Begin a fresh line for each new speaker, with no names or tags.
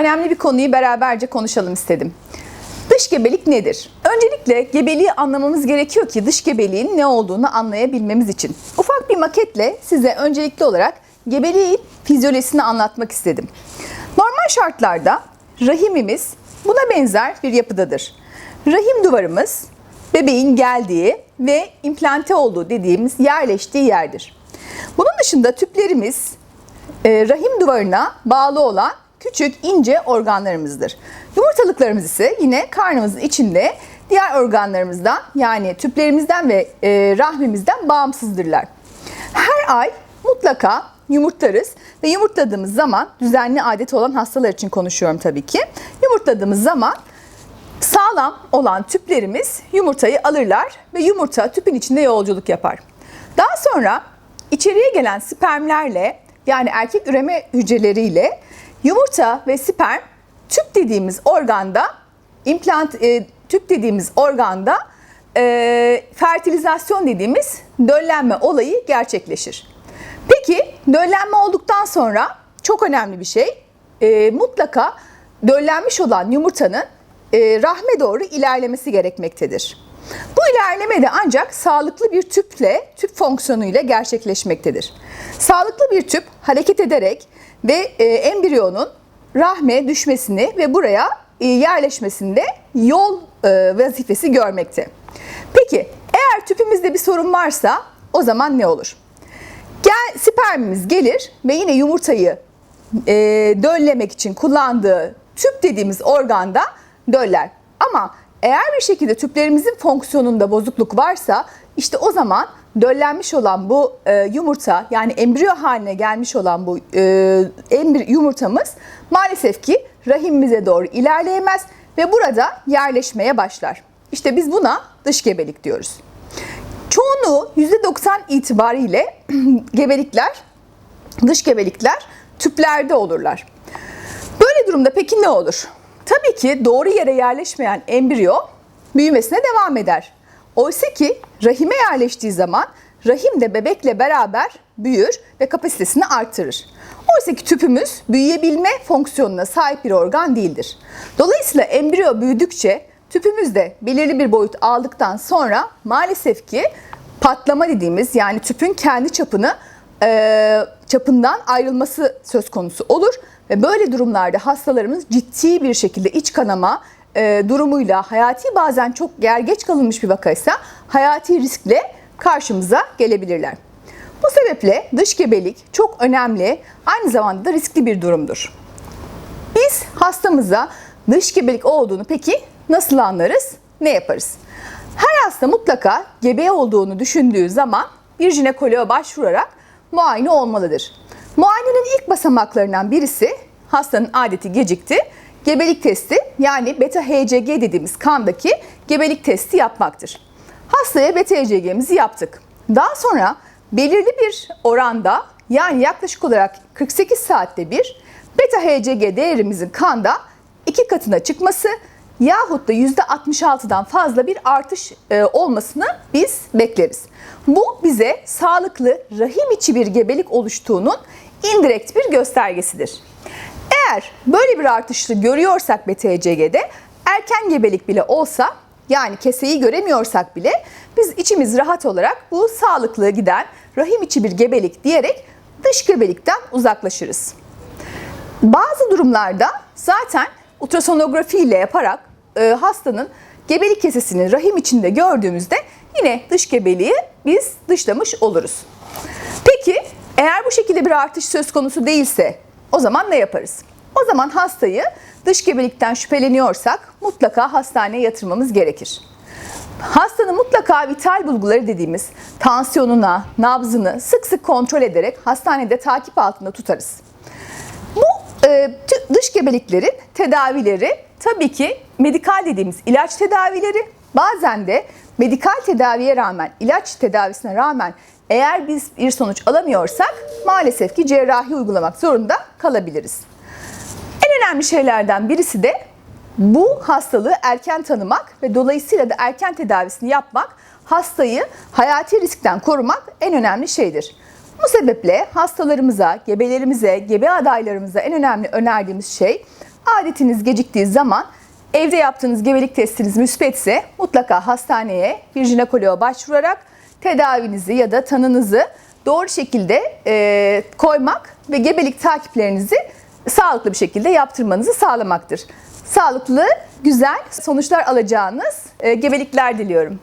önemli bir konuyu beraberce konuşalım istedim. Dış gebelik nedir? Öncelikle gebeliği anlamamız gerekiyor ki dış gebeliğin ne olduğunu anlayabilmemiz için. Ufak bir maketle size öncelikli olarak gebeliğin fizyolojisini anlatmak istedim. Normal şartlarda rahimimiz buna benzer bir yapıdadır. Rahim duvarımız bebeğin geldiği ve implante olduğu dediğimiz yerleştiği yerdir. Bunun dışında tüplerimiz e, rahim duvarına bağlı olan küçük ince organlarımızdır. Yumurtalıklarımız ise yine karnımızın içinde diğer organlarımızdan yani tüplerimizden ve e, rahmimizden bağımsızdırlar. Her ay mutlaka yumurtlarız ve yumurtladığımız zaman düzenli adet olan hastalar için konuşuyorum tabii ki. Yumurtladığımız zaman sağlam olan tüplerimiz yumurtayı alırlar ve yumurta tüpün içinde yolculuk yapar. Daha sonra içeriye gelen spermlerle yani erkek üreme hücreleriyle yumurta ve sperm tüp dediğimiz organda implant e, tüp dediğimiz organda e, fertilizasyon dediğimiz döllenme olayı gerçekleşir. Peki döllenme olduktan sonra çok önemli bir şey e, mutlaka döllenmiş olan yumurtanın e, rahme doğru ilerlemesi gerekmektedir. Bu ilerleme de ancak sağlıklı bir tüple, tüp fonksiyonuyla gerçekleşmektedir. Sağlıklı bir tüp hareket ederek ve e, embriyonun rahme düşmesini ve buraya e, yerleşmesinde yol e, vazifesi görmekte. Peki eğer tüpümüzde bir sorun varsa o zaman ne olur? Gel, spermimiz gelir ve yine yumurtayı e, döllemek için kullandığı tüp dediğimiz organda döller. Ama eğer bir şekilde tüplerimizin fonksiyonunda bozukluk varsa işte o zaman döllenmiş olan bu e, yumurta yani embriyo haline gelmiş olan bu e, embri, yumurtamız maalesef ki rahimimize doğru ilerleyemez ve burada yerleşmeye başlar. İşte biz buna dış gebelik diyoruz. Çoğunluğu %90 itibariyle gebelikler, dış gebelikler tüplerde olurlar. Böyle durumda peki ne olur? Tabii ki doğru yere yerleşmeyen embriyo büyümesine devam eder. Oysa ki rahime yerleştiği zaman rahim de bebekle beraber büyür ve kapasitesini artırır. Oysa ki tüpümüz büyüyebilme fonksiyonuna sahip bir organ değildir. Dolayısıyla embriyo büyüdükçe tüpümüz de belirli bir boyut aldıktan sonra maalesef ki patlama dediğimiz yani tüpün kendi çapını e, çapından ayrılması söz konusu olur böyle durumlarda hastalarımız ciddi bir şekilde iç kanama e, durumuyla hayati bazen çok yer geç kalınmış bir vakaysa hayati riskle karşımıza gelebilirler. Bu sebeple dış gebelik çok önemli, aynı zamanda da riskli bir durumdur. Biz hastamıza dış gebelik olduğunu peki nasıl anlarız, ne yaparız? Her hasta mutlaka gebe olduğunu düşündüğü zaman bir jinekoloğa başvurarak muayene olmalıdır. Muayenenin ilk basamaklarından birisi hastanın adeti gecikti. Gebelik testi yani beta HCG dediğimiz kandaki gebelik testi yapmaktır. Hastaya beta HCG'mizi yaptık. Daha sonra belirli bir oranda yani yaklaşık olarak 48 saatte bir beta HCG değerimizin kanda iki katına çıkması yahut da %66'dan fazla bir artış e, olmasını biz bekleriz. Bu bize sağlıklı rahim içi bir gebelik oluştuğunun indirekt bir göstergesidir. Eğer böyle bir artışı görüyorsak BTCG'de erken gebelik bile olsa yani keseyi göremiyorsak bile biz içimiz rahat olarak bu sağlıklı giden rahim içi bir gebelik diyerek dış gebelikten uzaklaşırız. Bazı durumlarda zaten ultrasonografi ile yaparak e, hastanın gebelik kesesini rahim içinde gördüğümüzde yine dış gebeliği biz dışlamış oluruz. Peki eğer bu şekilde bir artış söz konusu değilse o zaman ne yaparız? O zaman hastayı dış gebelikten şüpheleniyorsak mutlaka hastaneye yatırmamız gerekir. Hastanın mutlaka vital bulguları dediğimiz tansiyonuna, nabzını sık sık kontrol ederek hastanede takip altında tutarız. Bu e, dış gebeliklerin tedavileri tabii ki medikal dediğimiz ilaç tedavileri bazen de medikal tedaviye rağmen, ilaç tedavisine rağmen eğer biz bir sonuç alamıyorsak maalesef ki cerrahi uygulamak zorunda kalabiliriz. En önemli şeylerden birisi de bu hastalığı erken tanımak ve dolayısıyla da erken tedavisini yapmak, hastayı hayati riskten korumak en önemli şeydir. Bu sebeple hastalarımıza, gebelerimize, gebe adaylarımıza en önemli önerdiğimiz şey Adetiniz geciktiği zaman evde yaptığınız gebelik testiniz müspetse mutlaka hastaneye bir jinekoloğa başvurarak tedavinizi ya da tanınızı doğru şekilde e, koymak ve gebelik takiplerinizi sağlıklı bir şekilde yaptırmanızı sağlamaktır. Sağlıklı, güzel sonuçlar alacağınız e, gebelikler diliyorum.